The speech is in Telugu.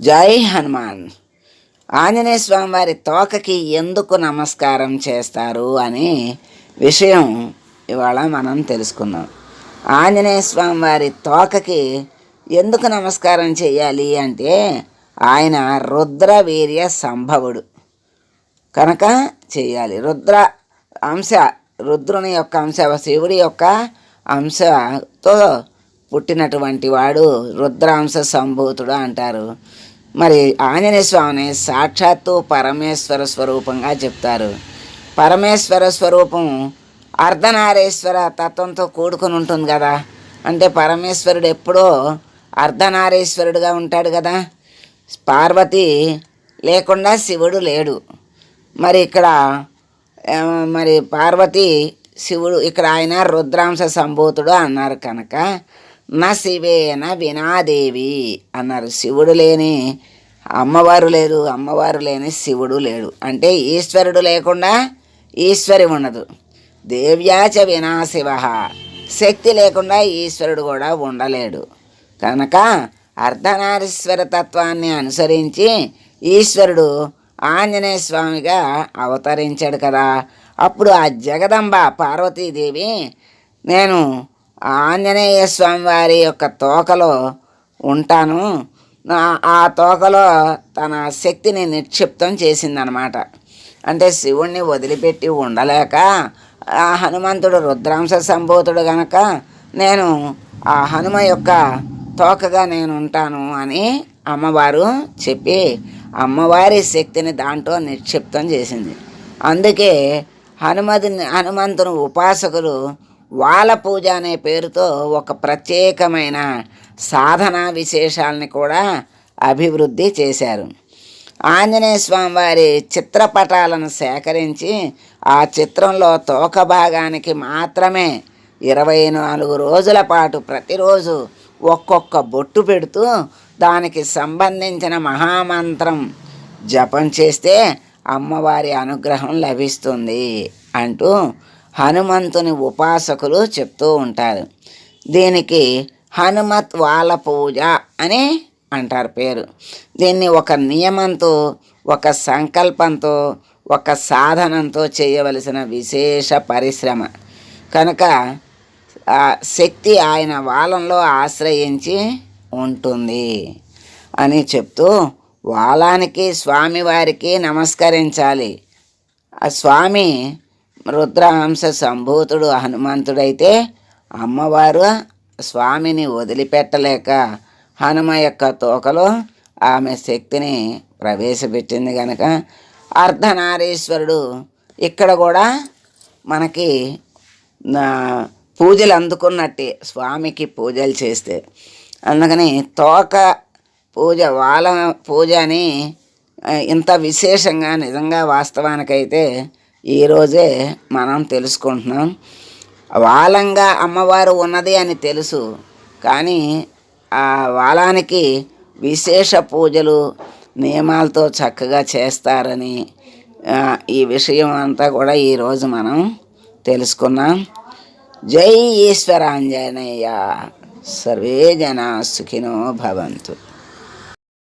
జై హనుమాన్. ఆంజనేయ స్వామివారి తోకకి ఎందుకు నమస్కారం చేస్తారు అనే విషయం ఇవాళ మనం తెలుసుకుందాం. ఆంజనేయ స్వామివారి తోకకి ఎందుకు నమస్కారం చేయాలి అంటే ఆయన రుద్రవీర్య సంభవుడు. కనుక చేయాలి. రుద్ర అంశ రుద్రుని యొక్క అంశ శివుడి యొక్క అంశతో పుట్టినటువంటి వాడు రుద్రాంశ సంభూతుడు అంటారు. మరి ఆంజనేయ స్వామిని సాక్షాత్తు పరమేశ్వర స్వరూపంగా చెప్తారు. పరమేశ్వర స్వరూపం అర్ధనారేశ్వర తత్వంతో కూడుకుని ఉంటుంది కదా. అంటే పరమేశ్వరుడు ఎప్పుడో అర్ధనారేశ్వరుడుగా ఉంటాడు కదా. పార్వతి లేకుండా శివుడు లేడు. మరి ఇక్కడ మరి పార్వతి శివుడు ఇక్కడ ఆయన రుద్రాంశ సంభూతుడు అన్నారు కనుక నా శివేన వినాదేవి అన్నారు. శివుడు లేని అమ్మవారు లేరు అమ్మవారు లేని శివుడు లేడు. అంటే ఈశ్వరుడు లేకుండా ఈశ్వరి ఉండదు. దేవ్యాచ వినా శివ శక్తి లేకుండా ఈశ్వరుడు కూడా ఉండలేడు. కనుక అర్ధనారీశ్వర తత్వాన్ని అనుసరించి ఈశ్వరుడు ఆంజనేయ స్వామిగా అవతరించాడు కదా. అప్పుడు ఆ జగదంబ పార్వతీదేవి నేను ఆంజనేయ స్వామి వారి యొక్క తోకలో ఉంటాను. నా- ఆ తోకలో తన శక్తిని నిక్షిప్తం చేసిందనమాట. అంటే శివుణ్ణి వదిలిపెట్టి ఉండలేక ఆ హనుమంతుడు రుద్రాంశ సంభూతుడు గనక నేను ఆ హనుమ యొక్క తోకగా నేను ఉంటాను అని అమ్మవారు చెప్పి అమ్మవారి శక్తిని దాంట్లో నిక్షిప్తం చేసింది. అందుకే హనుమతి హనుమంతుని ఉపాసకులు వాల పూజ అనే పేరుతో ఒక ప్రత్యేకమైన సాధనా విశేషాలని కూడా అభివృద్ధి చేశారు. ఆంజనేయ స్వామివారి చిత్రపటాలను సేకరించి ఆ చిత్రంలో తోక భాగానికి మాత్రమే ఇరవై నాలుగు రోజుల పాటు ప్రతిరోజు ఒక్కొక్క బొట్టు పెడుతూ దానికి సంబంధించిన మహామంత్రం జపం చేస్తే అమ్మవారి అనుగ్రహం లభిస్తుంది అంటూ హనుమంతుని ఉపాసకులు చెప్తూ ఉంటారు. దీనికి హనుమత్ వాల పూజ అని అంటారు పేరు. దీన్ని ఒక నియమంతో ఒక సంకల్పంతో ఒక సాధనంతో చేయవలసిన విశేష పరిశ్రమ. కనుక ఆ శక్తి ఆయన వాలంలో ఆశ్రయించి ఉంటుంది అని చెప్తూ వాలానికి స్వామివారికి నమస్కరించాలి. ఆ స్వామి రుద్రహంస సంభూతుడు హనుమంతుడైతే అమ్మవారు స్వామిని వదిలిపెట్టలేక హనుమ యొక్క తోకలో ఆమె శక్తిని ప్రవేశపెట్టింది కనుక అర్ధనారీశ్వరుడు ఇక్కడ కూడా మనకి పూజలు అందుకున్నట్టే స్వామికి పూజలు చేస్తే. అందుకని తోక పూజ వాళ్ళ పూజ అని ఇంత విశేషంగా నిజంగా వాస్తవానికైతే ఈరోజే మనం తెలుసుకుంటున్నాం. వాలంగా అమ్మవారు ఉన్నది అని తెలుసు. కానీ ఆ వాలానికి విశేష పూజలు నియమాలతో చక్కగా చేస్తారని ఈ విషయం అంతా కూడా ఈరోజు మనం తెలుసుకున్నాం. జై ఈశ్వరాంజనేయ. సర్వే జనా సుఖినో భవంతు.